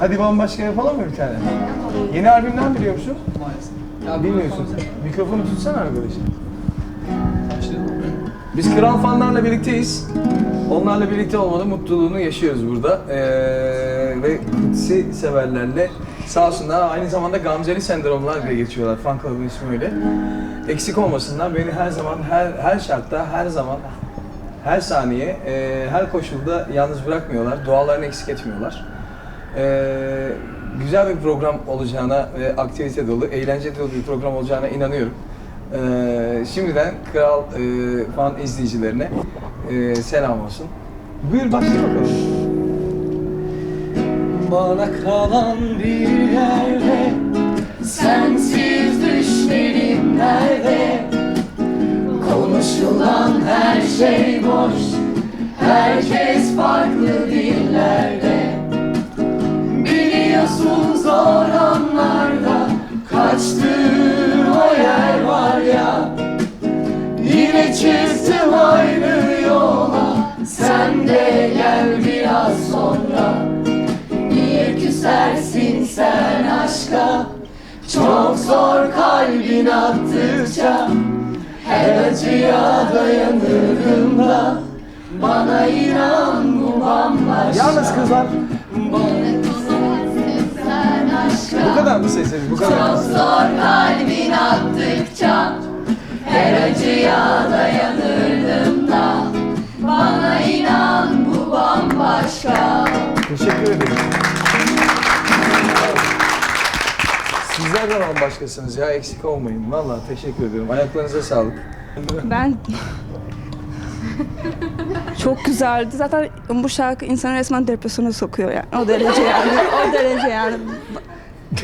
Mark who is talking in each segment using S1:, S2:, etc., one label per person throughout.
S1: Hadi bambaşka yapalım mı bir tane? Yeni albümden biliyor musun?
S2: Maalesef.
S1: Bilmiyorsun. Mikrofonu tutsana arkadaşım. Biz Kral Fanlarla birlikteyiz. Onlarla birlikte olmanın mutluluğunu yaşıyoruz burada. Ee, ve Kutsi severlerle sağ olsunlar aynı zamanda Gamzeli sendromlar diye geçiyorlar. Fan club'ın ismi öyle. Eksik olmasınlar. Beni her zaman, her her şartta, her zaman, her saniye, e, her koşulda yalnız bırakmıyorlar. Dualarını eksik etmiyorlar. Ee, güzel bir program olacağına ve aktivite dolu, eğlence dolu bir program olacağına inanıyorum. Ee, şimdiden Kral e, fan izleyicilerine e, selam olsun. Buyur başla bakalım.
S2: Bana kalan bir yerde Sensiz düşlerim nerede Konuşulan her şey boş Herkes farklı dillerde Çok zor kalbin attıkça Her acıya dayanırım da Bana inan bu bambaşka
S1: Yalnız kızlar
S3: Bana küsersin sen aşka
S1: bu kadar mı sesiniz? Bu kadar.
S3: Çok zor kalbin attıkça Her acıya dayanırdım da Bana inan bu bambaşka
S1: Teşekkür ederim. Sizler de bambaşkasınız ya eksik olmayın. Vallahi teşekkür ederim. Ayaklarınıza sağlık.
S4: Ben çok güzeldi. Zaten bu şarkı insanı resmen depresyona sokuyor yani. O derece yani. O derece yani.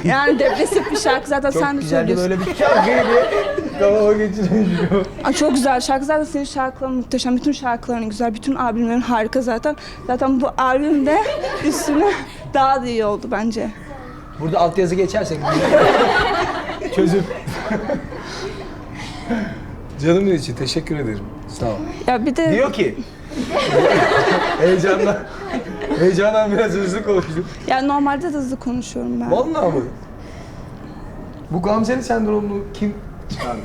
S4: Yani depresif bir şarkı zaten sen de
S1: güzeldi
S4: söylüyorsun.
S1: böyle bir şarkıydı. Kafama geçirmiş gibi.
S4: Aa, çok güzel şarkı. Zaten senin şarkıların muhteşem. Bütün şarkıların güzel. Bütün albümlerin harika zaten. Zaten bu albümde üstüne daha da iyi oldu bence.
S1: Burada altyazı geçersek çözüp. Canımın içi teşekkür ederim. Sağ ol.
S4: Ya bir de
S1: Diyor ki heyecandan heyecandan biraz hızlı konuştum.
S4: ya normalde de hızlı konuşuyorum ben.
S1: Vallahi mı? Bu Gamzeli sendromunu kim çıkardı?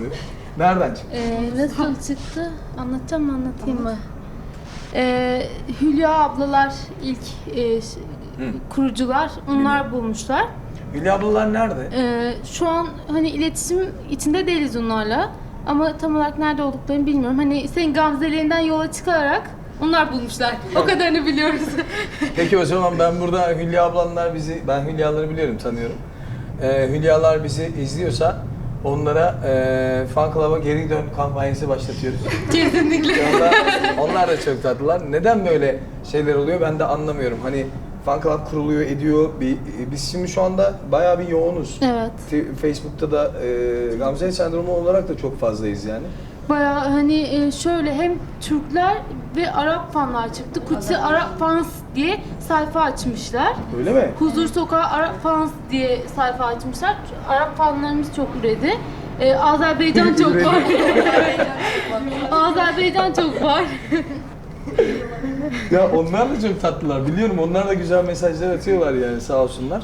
S1: Nereden çıktı?
S5: Ee, nasıl çıktı? Anlatacağım mı anlatayım mı? Ee, Hülya ablalar ilk e, ş- kurucular. Onlar bulmuşlar.
S1: Hülya ablalar nerede?
S5: Ee, şu an hani iletişim içinde değiliz onlarla. Ama tam olarak nerede olduklarını bilmiyorum. Hani senin gamzelerinden yola çıkarak onlar bulmuşlar. O kadarını biliyoruz.
S1: Peki o zaman ben burada Hülya ablanlar bizi, ben Hülyaları biliyorum tanıyorum. Ee, Hülyalar bizi izliyorsa onlara e, fan club'a geri dön kampanyası başlatıyoruz.
S5: Kesinlikle.
S1: onlar, onlar da çok tatlılar. Neden böyle şeyler oluyor ben de anlamıyorum. Hani fan club kuruluyor, ediyor. Bir, biz şimdi şu anda bayağı bir yoğunuz.
S5: Evet.
S1: T- Facebook'ta da e, Gamze sendromu olarak da çok fazlayız yani.
S5: Bayağı hani e, şöyle hem Türkler ve Arap fanlar çıktı. Kutsi Arap Fans diye sayfa açmışlar.
S1: Öyle mi?
S5: Huzur Sokağı Arap Fans diye sayfa açmışlar. Arap fanlarımız çok üredi. Ee, Azerbaycan çok var. Azerbaycan çok var.
S1: Ya onlar da çok tatlılar. Biliyorum onlar da güzel mesajlar atıyorlar yani sağ olsunlar.